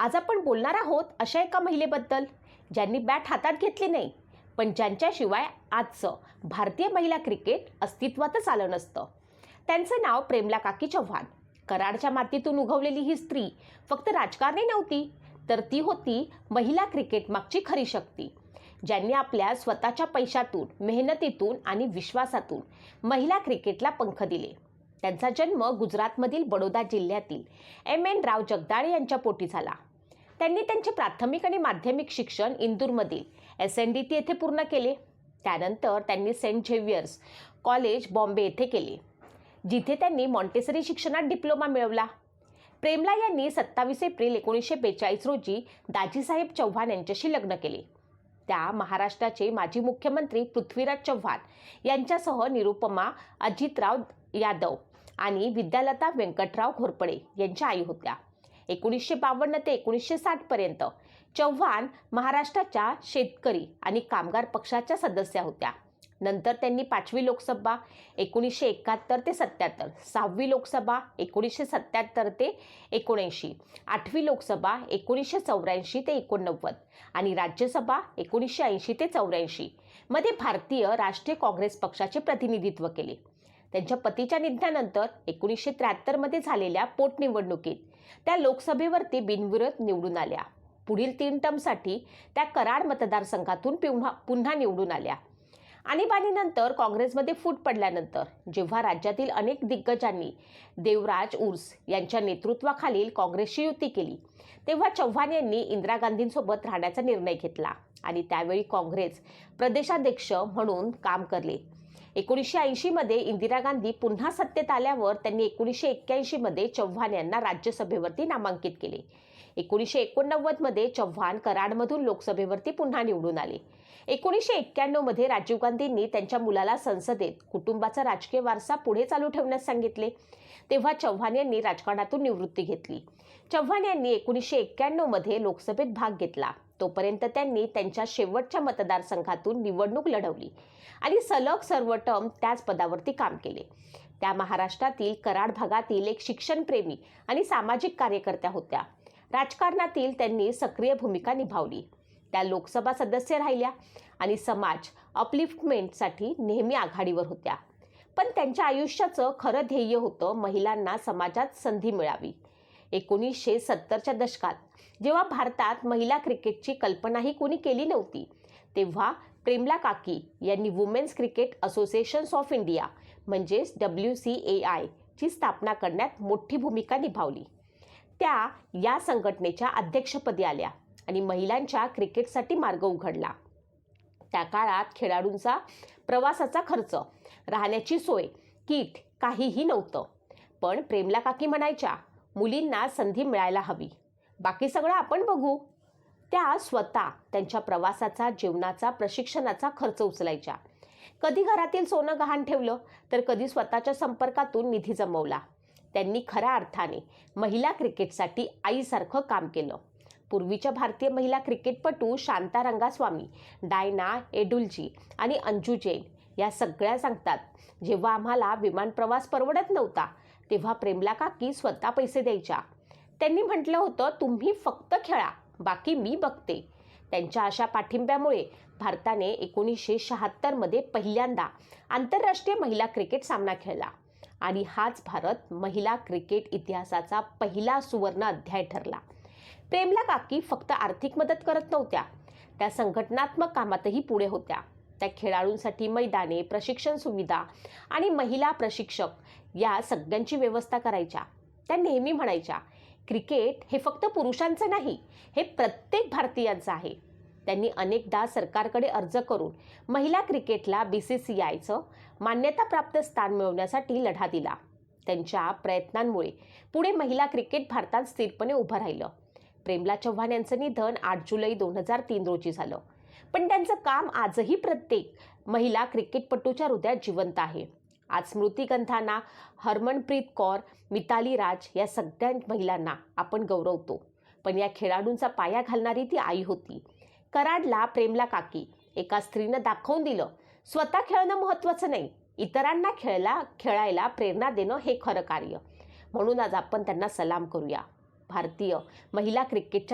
आज आपण बोलणार आहोत अशा एका महिलेबद्दल ज्यांनी बॅट हातात घेतली नाही पण ज्यांच्याशिवाय आजचं भारतीय महिला क्रिकेट अस्तित्वातच आलं नसतं. त्यांचं नाव प्रेमला काकी चव्हाण. कराडच्या मातीतून उगवलेली ही स्त्री फक्त राजकारणी नव्हती तर ती होती महिला क्रिकेट मागची खरी शक्ती ज्यांनी आपल्या स्वतःच्या पैशातून मेहनतीतून आणि विश्वासातून महिला क्रिकेटला पंख दिले. त्यांचा जन्म गुजरातमधील बडोदा जिल्ह्यातील एम एन राव जगदाळे यांच्या पोटी झाला. त्यांनी त्यांचे प्राथमिक आणि माध्यमिक शिक्षण इंदूरमधील एस एन डी टी येथे पूर्ण केले. त्यानंतर त्यांनी सेंट झेवियर्स कॉलेज बॉम्बे येथे केले. जिथे त्यांनी मॉन्टेसरी शिक्षणात डिप्लोमा मिळवला. प्रेमला यांनी सत्तावीस एप्रिल एकोणीसशे बेचाळीस रोजी दाजीसाहेब चव्हाण यांच्याशी लग्न केले. त्या महाराष्ट्राचे माजी मुख्यमंत्री पृथ्वीराज चव्हाण यांच्यासह निरुपमा अजितराव यादव आणि विद्यालता व्यंकटराव घोरपडे यांच्या आई होत्या. एकोणीसशे बावन्न ते एकोणीसशे साठपर्यंत चव्हाण महाराष्ट्राच्या शेतकरी आणि कामगार पक्षाच्या सदस्या होत्या. नंतर त्यांनी पाचवी लोकसभा एकोणीसशे एकाहत्तर ते सत्याहत्तर सहावी लोकसभा एकोणीसशे सत्याहत्तर ते एकोणऐंशी आठवी लोकसभा एकोणीसशे चौऱ्याऐंशी ते एकोणनव्वद आणि राज्यसभा एकोणीसशे ऐंशी ते चौऱ्याऐंशी. मध्ये भारतीय राष्ट्रीय काँग्रेस पक्षाचे प्रतिनिधित्व केले. त्यांच्या पतीच्या निधनानंतर एकोणीसशे त्र्याहत्तरमध्ये झालेल्या पोटनिवडणुकीत त्या लोकसभेवरती बिनविरोध निवडून आल्या. पुढील तीन टर्मसाठी त्या कराड मतदारसंघातून पुन्हा पुन्हा निवडून आल्या. आणीबाणीनंतर काँग्रेसमध्ये फूट पडल्यानंतर जेव्हा राज्यातील अनेक दिग्गजांनी देवराज उर्स यांच्या नेतृत्वाखालील काँग्रेसशी युती केली तेव्हा चव्हाण यांनी इंदिरा गांधींसोबत राहण्याचा निर्णय घेतला आणि त्यावेळी काँग्रेस प्रदेशाध्यक्ष म्हणून काम करले. एकोणीसशे ऐंशीमध्ये इंदिरा गांधी पुन्हा सत्तेत आल्यावर त्यांनी एकोणीसशे एक्क्याऐंशीमध्ये चव्हाण यांना राज्यसभेवरती नामांकित केले. एकोणीसशे एकोणनव्वदमध्ये चव्हाण कराडमधून लोकसभेवरती पुन्हा निवडून आले. एकोणीसशे एक्क्याण्णवमध्ये राजीव गांधींनी त्यांच्या मुलाला संसदेत कुटुंबाचा राजकीय वारसा पुढे चालू ठेवण्यास सांगितले. तेव्हा चव्हाण यांनी राजकारणातून निवृत्ती घेतली. चव्हाण यांनी एकोणीसशे एक्क्याण्णवमध्ये लोकसभेत भाग घेतला. तोपर्यंत त्यांनी त्यांच्या शेवटच्या मतदारसंघातून निवडणूक लढवली आणि सलग सर्व टर्म त्याच पदावरती काम केले. त्या महाराष्ट्रातील कराड भागातील एक शिक्षणप्रेमी आणि सामाजिक कार्यकर्त्या होत्या. राजकारणातील त्यांनी सक्रिय भूमिका निभावली. त्या लोकसभा सदस्य राहिल्या आणि समाज अपलिफ्टमेंटसाठी नेहमी आघाडीवर होत्या. पण त्यांच्या आयुष्याचं खरं ध्येय होतं महिलांना समाजात संधी मिळावी. एकोणीसशे सत्तरच्या दशकात जेव्हा भारतात महिला क्रिकेटची कल्पनाही कोणी केली नव्हती तेव्हा प्रेमला काकी यांनी women's cricket associations of India म्हणजेच डब्ल्यू सी ए आय ची स्थापना करण्यात मोठी भूमिका निभावली. त्या या संघटनेच्या अध्यक्षपदी आल्या आणि महिलांच्या क्रिकेटसाठी मार्ग उघडला. त्या काळात खेळाडूंचा प्रवासाचा खर्च राहण्याची सोय किट काहीही नव्हतं. पण प्रेमला काकी म्हणायच्या मुलींना संधी मिळायला हवी. बाकी सगळं आपण बघू. त्या स्वतः त्यांच्या प्रवासाचा जेवणाचा प्रशिक्षणाचा खर्च उचलायच्या. कधी घरातील सोनं गहाण ठेवलं तर कधी स्वतःच्या संपर्कातून निधी जमवला. त्यांनी खऱ्या अर्थाने महिला क्रिकेटसाठी आईसारखं काम केलं. पूर्वीच्या भारतीय महिला क्रिकेटपटू शांता रंगास्वामी डायना एडुलजी आणि अंजू जैन या सगळ्या सांगतात जेव्हा आम्हाला विमान प्रवास परवडत नव्हता तेव्हा प्रेमला काकी स्वतः पैसे द्यायच्या. त्यांनी म्हटलं होतं तुम्ही फक्त खेळा बाकी मी बघते. त्यांच्या अशा पाठिंब्यामुळे भारताने एकोणीसशे शहात्तरमध्ये पहिल्यांदा आंतरराष्ट्रीय महिला क्रिकेट सामना खेळला. आणि हाच भारत महिला क्रिकेट इतिहासाचा पहिला सुवर्ण अध्याय ठरला. प्रेमला काकी फक्त आर्थिक मदत करत नव्हत्या. त्या संघटनात्मक कामातही पुढे होत्या. त्या खेळाडूंसाठी मैदाने प्रशिक्षण सुविधा आणि महिला प्रशिक्षक या सगळ्यांची व्यवस्था करायच्या. त्या नेहमी म्हणायच्या क्रिकेट हे फक्त पुरुषांचं नाही हे प्रत्येक भारतीयांचं आहे. त्यांनी अनेकदा सरकारकडे अर्ज करून महिला क्रिकेटला बी सी सी आयचं मान्यताप्राप्त स्थान मिळवण्यासाठी लढा दिला. त्यांच्या प्रयत्नांमुळे पुढे महिला क्रिकेट भारतात स्थिरपणे उभं राहिलं. प्रेमला चव्हाण यांचं निधन आठ जुलै दोन हजार तीन रोजी झालं. पण त्यांचं काम आजही प्रत्येक महिला क्रिकेटपटूच्या हृदयात जिवंत आहे. आज स्मृतीगंथाना हरमनप्रीत कौर मिताली राज या सगळ्या महिलांना आपण गौरवतो. पण या खेळाडूंचा पाया घालणारी ती आई होती. कराडला प्रेमला काकी एका स्त्रीनं दाखवून दिलं स्वतः खेळणं महत्त्वाचं नाही. इतरांना खेळला खेळायला प्रेरणा देणं हे खरं कार्य. म्हणून आज आपण त्यांना सलाम करूया. भारतीय महिला क्रिकेटच्या